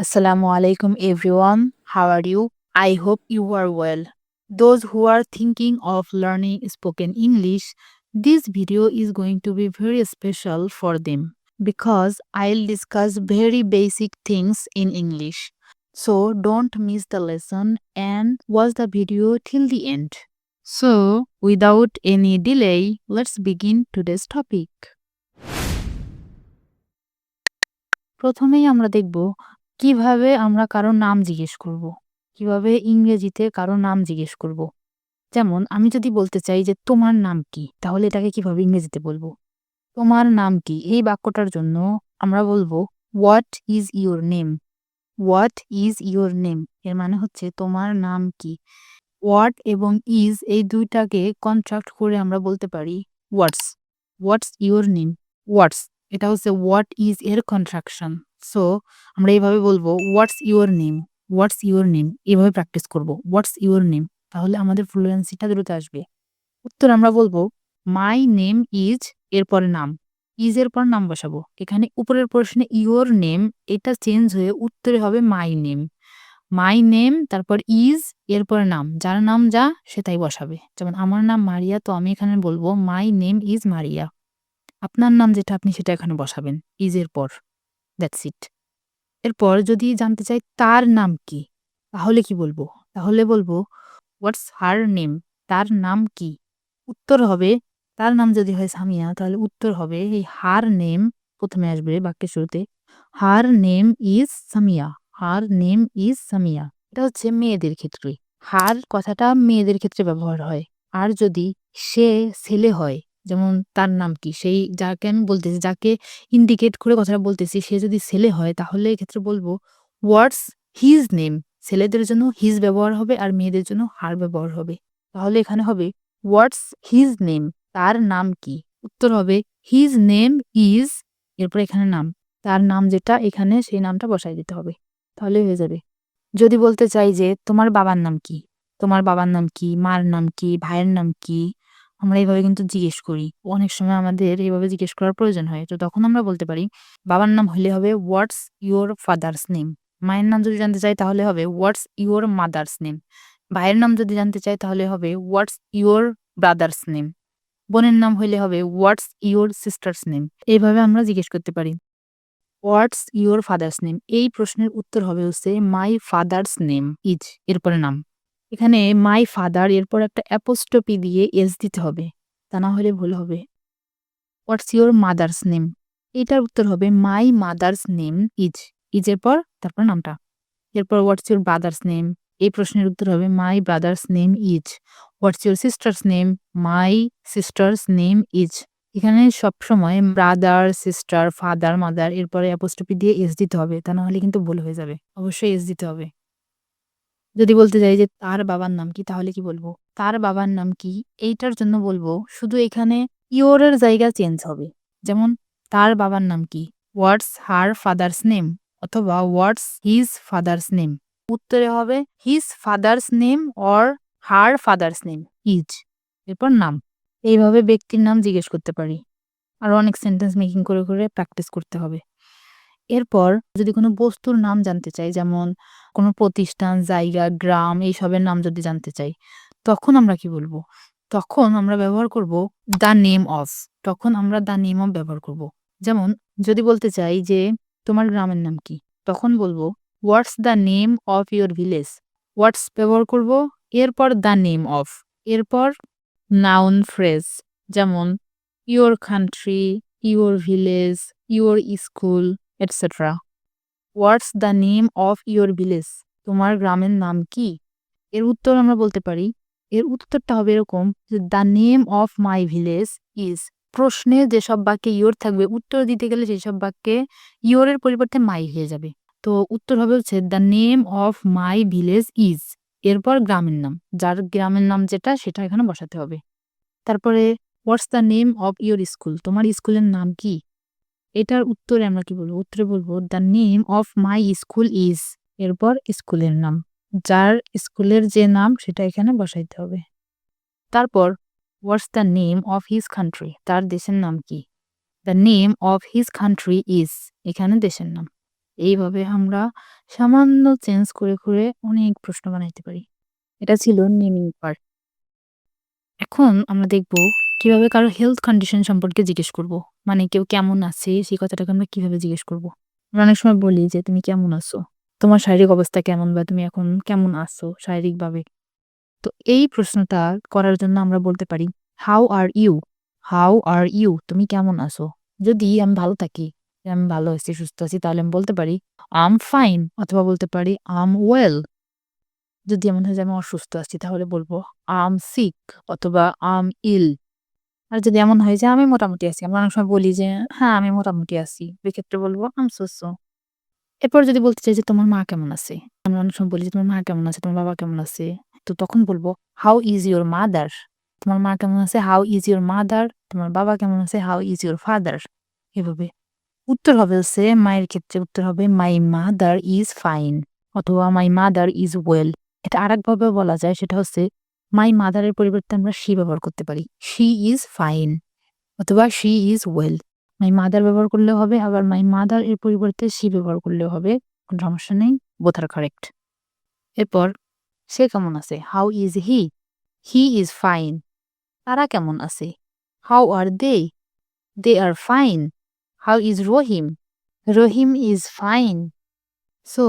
Assalamu alaikum everyone. How are you? I hope you are well. Those who are thinking of learning spoken English, this video is going to be very special for them because I'll discuss very basic things in English. So don't miss the lesson and watch the video till the end. So, without any delay, let's begin today's topic. প্রথমেই আমরা দেখব কীভাবে আমরা কারও নাম জিজ্ঞেস করব? কীভাবে ইংরেজিতে কারও নাম জিজ্ঞেস করব? যেমন, আমি যদি বলতে চাই যে, তোমার নাম কি? তাহলে এটাকে কীভাবে ইংরেজিতে বলব? তোমার নাম কি? এই বাক্যটার জন্য আমরা বলব what is your name what is your name এর মানে হচ্ছে, তোমার নাম কি? হোয়াট এবং ইজ এই দুইটাকে কন্ট্রাক্ট করে আমরা বলতে পারি what's what's your name what's এটা হচ্ছে হোয়াট ইজ এর কন্ট্রাকশন সো আমরা এইভাবে বলব what's your name what's your name এভাবে প্র্যাকটিস করব। হোয়াটস ইউর নেম তাহলে আমাদের ফ্লুয়েন্সিটা দ্রুত আসবে। উত্তর আমরা বলব মাই নেম ইজ এরপরে নাম। ইজ এর পর নাম বসাবো। এখানে উপরের প্রশ্নে ইউর নেম এটা চেঞ্জ হয়ে উত্তরে হবে মাই নেম মাই নেম তারপর ইজ এরপর নাম। যার নাম যা সেটাই বসাবে। যেমন আমার নাম মারিয়া, তো আমি এখানে বলব মাই নেম ইজ মারিয়া। আপনার নাম যেটা, আপনি সেটা এখানে বসাবেন ইজ এর পর। দ্যাটস ইট এরপর যদি জানতে চাই তার নাম কি, তাহলে কি বলব? তাহলে বলব হোয়াটস হার নেম তার নাম কি? উত্তর হবে, তার নাম যদি হয় সামিয়া, তাহলে উত্তর হবে এই হার নেম প্রথমে আসবে বাক্যের শুরুতে her name is Samia her name is Samia. এটা হচ্ছে মেয়েদের ক্ষেত্রে। হার কথাটা মেয়েদের ক্ষেত্রে ব্যবহার হয়। আর যদি সে ছেলে হয় যেমন তার নাম কি? সেই যাকে আমি বলতেছি, যাকে ইন্ডিকেট করে কথাটা বলতেছি, সে যদি ছেলে হয়, তাহলে এক্ষেত্রে বলব হোয়াটস হিজ নেম ছেলেদের জন্য হিজ ব্যবহার হবে আর মেয়েদের জন্য হার ব্যবহার হবে। তাহলে এখানে হবে হোয়াটস হিজ নেম তার নাম কি? উত্তর হবে হিজ নেম ইজ এরপর এখানে নাম, তার নাম যেটা, এখানে সেই নামটা বসাই দিতে হবে। তাহলে হয়ে যাবে। যদি বলতে চাই যে, তোমার বাবার নাম কি? তোমার বাবার নাম কি? মার নাম কি? ভাইয়ের নাম কি? আমরা এইভাবে কিন্তু জিজ্ঞেস করি। অনেক সময় আমাদের এইভাবে জিজ্ঞেস করার প্রয়োজন হয়। তো তখন আমরা বলতে পারি, বাবার নাম হলে হবে হোয়াটস ইউর ফাদার্স নেম? মায়ের নাম যদি জানতে চাই তাহলে হবে হোয়াটস ইউর মাদার্স নেম। ভাইয়ের নাম যদি জানতে চাই তাহলে হবে হোয়াটস ইউর ব্রাদার্স নেম। বোনের নাম হইলে হবে হোয়াটস ইউর সিস্টার্স নেম। এইভাবে আমরা জিজ্ঞেস করতে পারি, হোয়াটস ইউর ফাদার্স নেম? এই প্রশ্নের উত্তর হবে হচ্ছে, মাই ফাদার্স নেম ইজ। এরপরে নাম। এখানে মাই ফাদার এরপর একটা অ্যাপোস্টপি দিয়ে এস দিতে হবে। তা না হলে ভুল হবে। হোয়াটস ইউর মাদার্স নেম এটার উত্তর হবে মাই মাদার্স নেম ইজ ইজের পর তারপর নামটা। এরপর হোয়াটস ইউর ব্রাদার্স নেম এই প্রশ্নের উত্তর হবে my brother's name is what's your sister's name my sister's name is এখানে সবসময় ব্রাদার সিস্টার ফাদার মাদার এরপরে অ্যাপোস্টপি দিয়ে এস দিতে হবে। তা না হলে কিন্তু ভুল হয়ে যাবে। অবশ্যই এস দিতে হবে। যদি বলতে যাই যে তার বাবার নাম কি, তাহলে কি বলব? তার বাবার নাম কি? এইটার জন্য বলব, শুধু এখানে ইওরের জায়গা চেঞ্জ হবে। যেমন, তার বাবার নাম কি? হোয়াটস হার ফাদার্স নেম অথবা হোয়াটস হিজ ফাদার্স নেম উত্তরে হবে his father's name or her father's name is এরপর নাম। এইভাবে ব্যক্তির নাম জিজ্ঞেস করতে পারি। আর অনেক সেন্টেন্স মেকিং করে করে প্র্যাকটিস করতে হবে। এরপর যদি কোনো বস্তুর নাম জানতে চাই, যেমন কোনো প্রতিষ্ঠান, জায়গা, গ্রাম, এইসবের নাম যদি জানতে চাই, তখন আমরা কি বলব? তখন আমরা ব্যবহার করব দ্য নেম অফ তখন আমরা দ্য নেম অফ ব্যবহার করব। যেমন যদি বলতে চাই যে, তোমার গ্রামের নাম কি? তখন বলব, what's the name of your village? What's ব্যবহার করব, এরপর দ্য নেম অফ এরপর নাউন ফ্রেজ যেমন your country your village your school etcetera what's the name of your village তোমার গ্রামের নাম কি? এর উত্তর আমরা বলতে পারি, এর উত্তরটা হবে এরকম the name of my village is প্রশ্নে যেসব বাক্যে ইয়োর থাকবে, উত্তর দিতে গেলে সেসব বাক্যে ইয়োরের পরিবর্তে মাই হয়ে যাবে। তো উত্তর হবে হচ্ছে the name of my village is এরপর গ্রামের নাম। যার গ্রামের নাম যেটা, সেটা এখানে বসাতে হবে। তারপরে what's the name of your school তোমার স্কুলের নাম কি? এটার উত্তরে আমরা কি বলব? উত্তরে বলব the name of my school is এরপর স্কুলের নাম। যার স্কুলের যে নাম সেটা এখানে বসাইতে হবে। তারপর what's the name of his country তার দেশের নাম কি? The name of his country is এখানে দেশের নাম। এইভাবে আমরা সামান্য চেঞ্জ করে, করে অনেক প্রশ্ন বানাইতে পারি। এটা ছিল নেমিং পার্ট। এখন আমরা দেখব কীভাবে কারও হেলথ কন্ডিশন সম্পর্কে জিজ্ঞেস করব। মানে কেউ কেমন আছে সেই কথাটাকে আমরা কীভাবে জিজ্ঞেস করব। আমরা অনেক সময় বলি যে, "তুমি কেমন আছো? তোমার শারীরিক অবস্থা কেমন বা তুমি এখন কেমন আছো শারীরিকভাবে?" তো এই প্রশ্নটা করার জন্য আমরা বলতে পারি, "how are you? How are you? তুমি কেমন আছো?" যদি আমি ভালো থাকি, আমি ভালো আছি, সুস্থ আছি তাহলে আমি বলতে পারি, আম ফাইন" অথবা বলতে পারি, আম ওয়েল" যদি এমন হয় যে আমি অসুস্থ আছি তাহলে বলব আম সিক" অথবা আম ইল" আর যদি এমন হয় যে আমি মোটামুটি আছি, আমরা অনেক সময় বলি যে, "হ্যাঁ, আমি মোটামুটি আছি।" এক্ষেত্রে বলব, "আই এম সো, সো" এরপর যদি বলতে চাই যে, "তোমার মা কেমন আছে?" আমরা অনেক সময় বলি যে, "তোমার মা কেমন আছে? তোমার বাবা কেমন আছে?" তো তখন বলব "হাউ ইজ ইউর মাদার?" তোমার মা কেমন আছে? "How is your mother?" তোমার বাবা কেমন আছে? "How is your father?" এভাবে। উত্তর হবে হচ্ছে মায়ের ক্ষেত্রে উত্তর হবে, "মাই মাদার ইজ ফাইন" অথবা "মাই মাদার ইজ ওয়েল" এটা আরেকভাবে বলা যায় সেটা হচ্ছে মাই মাদার এর পরিবর্তে আমরা শি ব্যবহার করতে পারি। "শি ইজ ফাইন" অথবা "she is well" my mother ব্যবহার করলেও হবে, আবার মাই মাদার এর পরিবর্তে শি ব্যবহার করলেও হবে। কোন সমস্যা নেই। Both are correct. এরপর, সে কেমন আছে? "How is he?" "He is fine" তারা কেমন আছে? "How are they?" "They are fine" "how is Rahim?" "Rahim is fine" so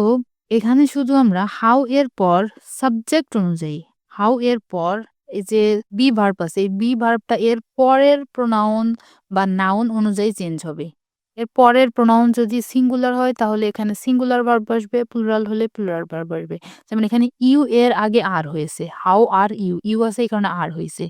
এখানে শুধু আমরা হাউ এর পর সাবজেক্ট অনুযায়ী হাউ এর পর এই যে বি ভার্ব আছে বি ভার্বটা এর পরের প্রোনাউন বা নাউন অনুযায়ী চেঞ্জ হবে। এর পরের প্রোনাউন যদি সিঙ্গুলার হয় তাহলে এখানে সিঙ্গুলার ভার্ব আসবে, প্লুরাল হলে প্লুরাল ভার্ব আসবে। যেমন এখানে ইউ এর আগে আর হয়েছে। How are you? ইউ আছে এই কারণে আর হয়েছে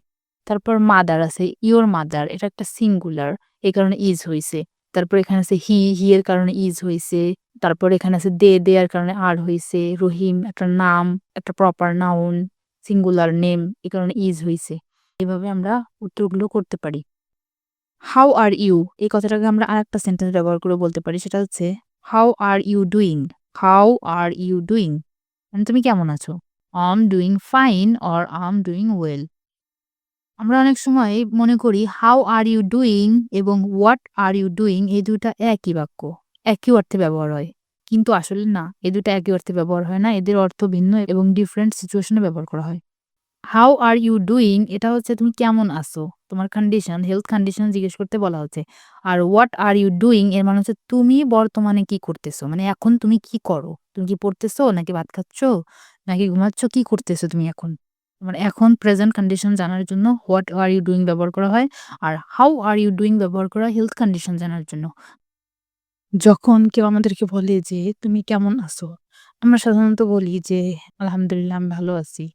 তারপর মাদার আছে, ইউর মাদার এটা একটা সিঙ্গুলার এই কারণে ইজ হয়েছে তারপর এখানে আছে হি, হি এর কারণে ইজ হয়েছে তারপর এখানে আছে দে, দেয়ার কারণে আর হয়েছে রহিম একটা নাম, একটা প্রপার নাউন, সিঙ্গুলার নেম এ কারণে ইজ হয়েছে এভাবে আমরা উত্তরগুলো করতে পারি। How are you? এই কথাটাকে আমরা আরেকটা সেন্টেন্স ব্যবহার করে বলতে পারি সেটা হচ্ছে, "how are you doing?" "How are you doing?" মানে তুমি কেমন আছো? "I am doing fine" or "I am doing well" আমরা অনেক সময় মনে করি হাউ আর ইউ ডুইং এবং হোয়াট আর ইউ ডুইং এই দুটা একই বাক্য। একই অর্থে ব্যবহার হয়। কিন্তু আসলে না, এ দুইটা একই অর্থে ব্যবহার হয় না। এদের অর্থ ভিন্ন এবং ডিফারেন্ট সিচুয়েশনে ব্যবহার করা হয়। হাউ আর ইউ ডুইং এটা হচ্ছে তুমি কেমন আছো? তোমার কন্ডিশন, হেলথ কন্ডিশন জিজ্ঞেস করতে বলা হচ্ছে। আর হোয়াট আর ইউ ডুইং এর মানে হচ্ছে তুমি বর্তমানে কি করতেছো? মানে এখন তুমি কি করো? তুমি কি পড়তেছো নাকি ভাত খাচ্ছো নাকি ঘুমাচ্ছ কি করতেছো তুমি এখন? মানে এখন প্রেজেন্ট কন্ডিশন জানার জন্য হোয়াট আর ইউ ডুইং ব্যবহার করা হয়। আর হাউ আর ইউ ডুইং ব্যবহার করা হেলথ কন্ডিশন জানার জন্য। যখন কেউ আমাদেরকে বলে যে, "তুমি কেমন আছো?" আমরা সাধারণত বলি যে, "আলহামদুলিল্লাহ আমি ভালো আছি।"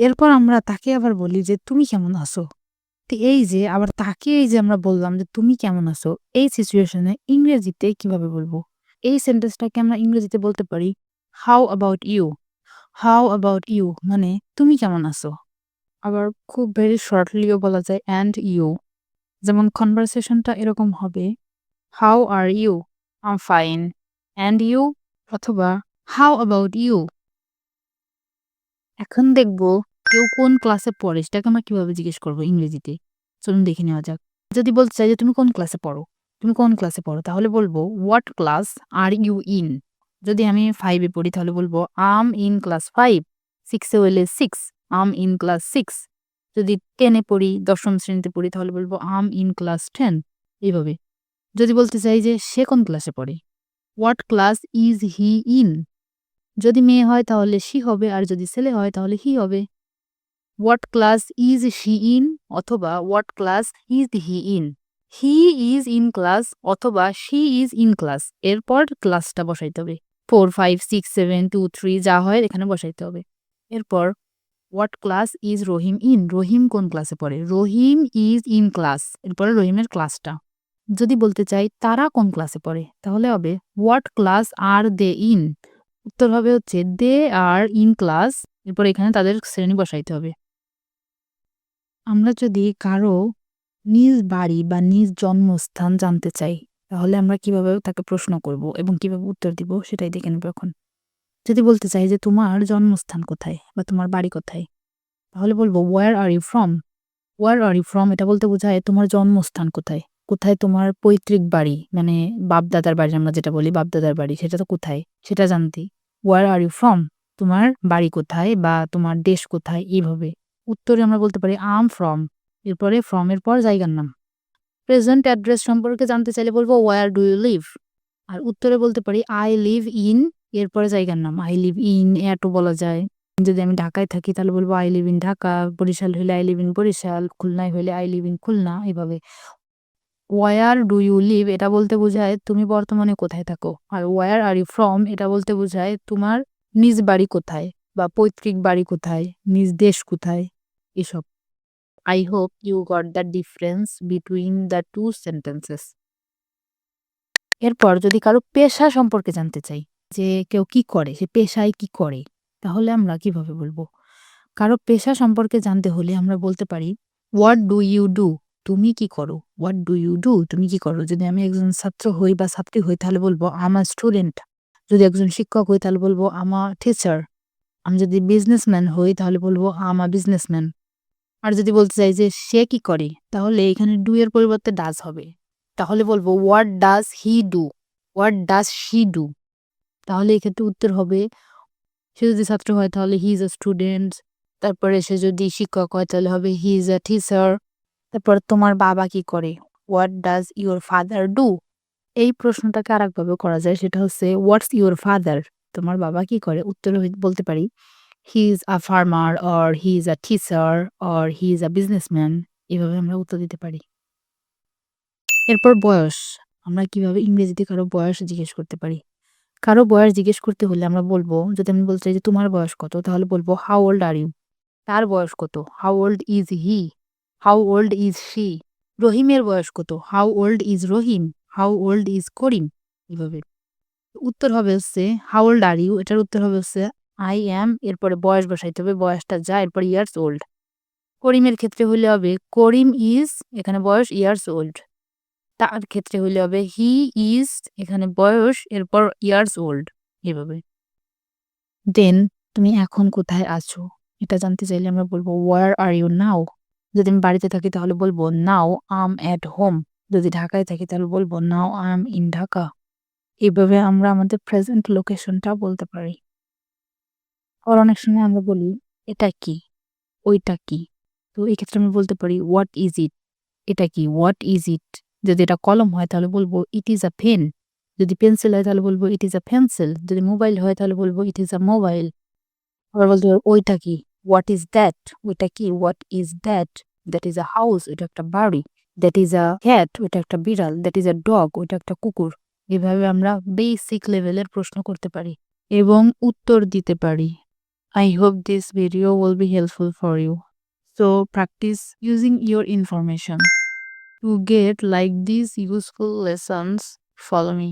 এরপর আমরা তাকে আবার বলি যে, "তুমি কেমন আছো?" তো এই যে আবার তাকে এই যে আমরা বললাম যে, "তুমি কেমন আছো?" এই সিচুয়েশনে ইংরেজিতে কীভাবে বলব? এই সেন্টেন্সটাকে আমরা ইংরেজিতে বলতে পারি, "how about you?" "How about you?" মানে তুমি কেমন আছো? আবার খুব ভেরি শর্টলিও বলা যায়, "অ্যান্ড ইউ?" যেমন কনভারসেশনটা এরকম হবে, "how are you?" "I am fine." "And you?" অথবা "হাউ অ্যাবাউট ইউ?" এখন দেখব কেউ কোন ক্লাসে পড়ে সেটাকে আমরা কীভাবে জিজ্ঞেস করব ইংরেজিতে। চলুন দেখে নেওয়া যাক। যদি বলতে চাই যে, "তুমি কোন ক্লাসে পড়ো?" তুমি কোন ক্লাসে পড়ো? তাহলে বলব, "what class are you in?" যদি আমি 5 এ পড়ি তাহলে বলব, "আই এম ইন ক্লাস 5." 6 এ হইলে 6, "আই এম ইন ক্লাস 6." যদি 10 এ পড়ি, দশম শ্রেণীতে পড়ি তাহলে বলব, "আই এম ইন ক্লাস 10." এইভাবে। যদি বলতে চাই যে সে কোন ক্লাসে পড়ে? "What class is he in?" যদি মেয়ে হয় তাহলে শি হবে আর যদি ছেলে হয় তাহলে হি হবে। "What class is she in?" অথবা "what class is he in?" He is in class অথবা শি ইজ ইন ক্লাস এরপর ক্লাসটা বসাইতে হবে। 4, 5, 6, 7, 2, 3 যা হয় এখানে বসাইতে হবে। এরপর what class is Rahim in? Rahim কোন ক্লাসে পড়ে? রহিম ইজ ইন ক্লাস এরপরে রহিমের ক্লাসটা। যদি বলতে চাই, তারা কোন ক্লাসে পড়ে? তাহলে হবে what class are they in? উত্তর হবে হচ্ছে দে আর ইন ক্লাস এরপর এখানে তাদের শ্রেণি বসাইতে হবে। আমরা যদি কারও নিজ বাড়ি বা নিজ জন্মস্থান জানতে চাই, তাহলে আমরা কীভাবে তাকে প্রশ্ন করব এবং কীভাবে উত্তর দিব, সেটাই দেখে নেব এখন। যদি বলতে চাই যে, তোমার জন্মস্থান কোথায় বা তোমার বাড়ি কোথায়? তাহলে বলব where are you from? Where are you from এটা বলতে বোঝায়, তোমার জন্মস্থান কোথায়? কোথায় তোমার পৈতৃক বাড়ি মানে বাপ-দাদার বাড়ি আমরা যেটা বলি বাপ-দাদার বাড়ি সেটা তো কোথায়? সেটা জানতে। Where are you from? তোমার বাড়ি কোথায় বা তোমার দেশ কোথায়? এইভাবে। উত্তরে আমরা বলতে পারি am from এরপরে from এর পর জায়গার নাম। প্রেজেন্ট অ্যাড্রেস সম্পর্কে জানতে চাইলে বলব Where do you live? আর উত্তরে বলতে পারি আই লিভ ইন এরপরে জায়গার নাম। আই লিভ ইন এটো বলা যায়। যদি আমি ঢাকায় থাকি তাহলে বলব I live in Dhaka, Barishal হইলে আই লিভ ইন বরিশাল, খুলনায় হইলে আই লিভ ইন খুলনা এভাবে। Where ডু ইউ লিভ এটা বলতে বোঝায় তুমি বর্তমানে কোথায় থাকো। আর ওয়ার আর you ফ্রম এটা বলতে বোঝায় তোমার নিজ বাড়ি কোথায় বা পৈতৃক বাড়ি কোথায়, নিজ দেশ কোথায় এসব। I hope you got the difference between the two sentences এরপর যদি কারও পেশা সম্পর্কে জানতে চাই যে কেউ কি করে, সে পেশায় কি করে? তাহলে আমরা কীভাবে বলব কারও পেশা সম্পর্কে জানতে হলে আমরা বলতে পারি What ডু ইউ do? তুমি কি করো? What ডু ইউ ডু তুমি কি করো? যদি আমি একজন ছাত্র হই বা ছাত্রী হই, তাহলে বলব আমার স্টুডেন্ট যদি একজন শিক্ষক হই, তাহলে বলব a teacher. আমি যদি বিজনেসম্যান হই, তাহলে বলব I বিজনেসম্যান আর যদি বলতে চাই যে, সে কি করে? তাহলে এখানে ডু এর পরিবর্তে does হবে। তাহলে বলব, What does he do What does she do তাহলে এক্ষেত্রে উত্তর হবে, সে যদি ছাত্র হয়, তাহলে he is a student. তারপরে সে যদি শিক্ষক হয়, তাহলে হবে, he is a teacher. তারপর তোমার বাবা কি করে? What does your father do এই প্রশ্নটাকে আরেকভাবে করা যায়, সেটা হচ্ছে, What's ইউর ফাদার তোমার বাবা কি করে? উত্তর বলতে পারি, He is a farmer or he is a teacher or he is a businessman. এভাবে আমরা উত্তর দিতে পারি। এরপর বয়স। আমরা কীভাবে ইংরেজিতে কারও বয়স জিজ্ঞেস করতে পারি? কারও বয়স জিজ্ঞেস করতে হলে আমরা বলব, যদি আমি বলতে চাই যে তোমার বয়স কত? তাহলে বলব হাউ ওল্ড আর ইউ তার বয়স কত? How old is he? How old is she? রহিমের বয়স কত? How old is Rahim? How old is Karim? এভাবে। উত্তর হবে হচ্ছে হাউ ওল্ড আর ইউ এটার উত্তর হবে হচ্ছে আই am, এরপরে বয়স বসাইতে হবে, বয়সটা যা, এরপর ইয়ার্স ওল্ড। করিমের ক্ষেত্রে হইলে হবে, করিম ইজ এখানে বয়স ইয়ার্স ওল্ড। তার ক্ষেত্রে হইলে হবে হি ইজ এখানে বয়স, এরপর ইয়ার্স ওল্ড এভাবে। দেন তুমি এখন কোথায় আছো? এটা জানতে চাইলে আমরা বলব, Where আর ইউ now? যদি আমি বাড়িতে থাকি তাহলে বলব, নাও, আম am হোম যদি ঢাকায় থাকি তাহলে বলব, নাও I am in ঢাকা। এইভাবে আমরা আমাদের প্রেজেন্ট লোকেশনটা বলতে পারি। আবার অনেক সময় আমরা বলি, এটা কি? ওইটা কি? তো এই ক্ষেত্রে আমরা বলতে পারি, What ইজ ইট এটা কি? What ইজ ইট যদি এটা কলম হয় তাহলে বলব ইট ইজ আ পেন যদি পেন্সিল হয় তাহলে বলব ইট ইজ আ pencil. যদি মোবাইল হয় তাহলে বলব ইট ইজ আ মোবাইল আবার বলতে পারি, ওইটা কি? What is that? ওইটা কি? What is that? That is a house. ওইটা একটা বাড়ি। That is a cat. ওইটা একটা বিড়াল। That is a dog. ওইটা একটা কুকুর। এভাবে আমরা বেসিক লেভেলের প্রশ্ন করতে পারি এবং উত্তর দিতে পারি। I hope this video will be helpful for you. So practice using your information. To get like these useful lessons, follow me.